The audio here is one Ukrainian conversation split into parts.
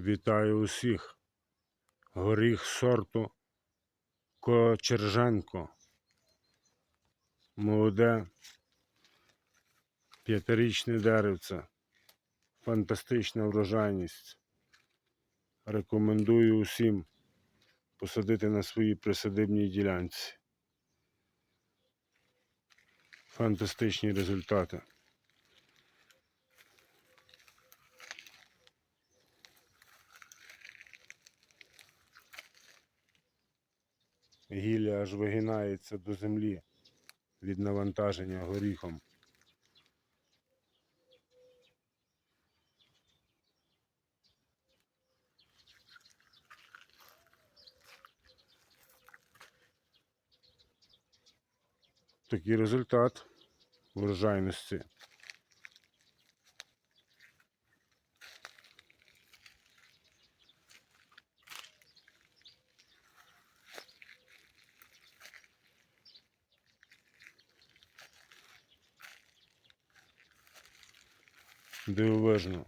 Вітаю усіх. Горіх сорту Кочерженко. Молоде п'ятирічне деревце. Фантастична врожайність. Рекомендую усім посадити на своїй присадибній ділянці. Фантастичні результати. Гілля аж вигинається до землі від навантаження горіхом. Такий результат врожайності. Дивовижно.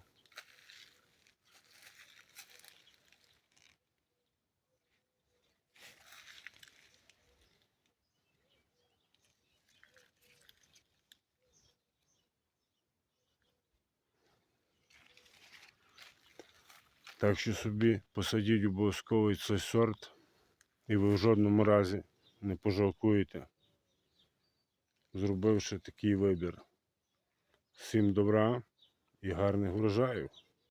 Так що собі посадіть обов'язково цей сорт, і ви в жодному разі не пожалкуєте, зробивши такий вибір. Всім добра і гарних врожаїв!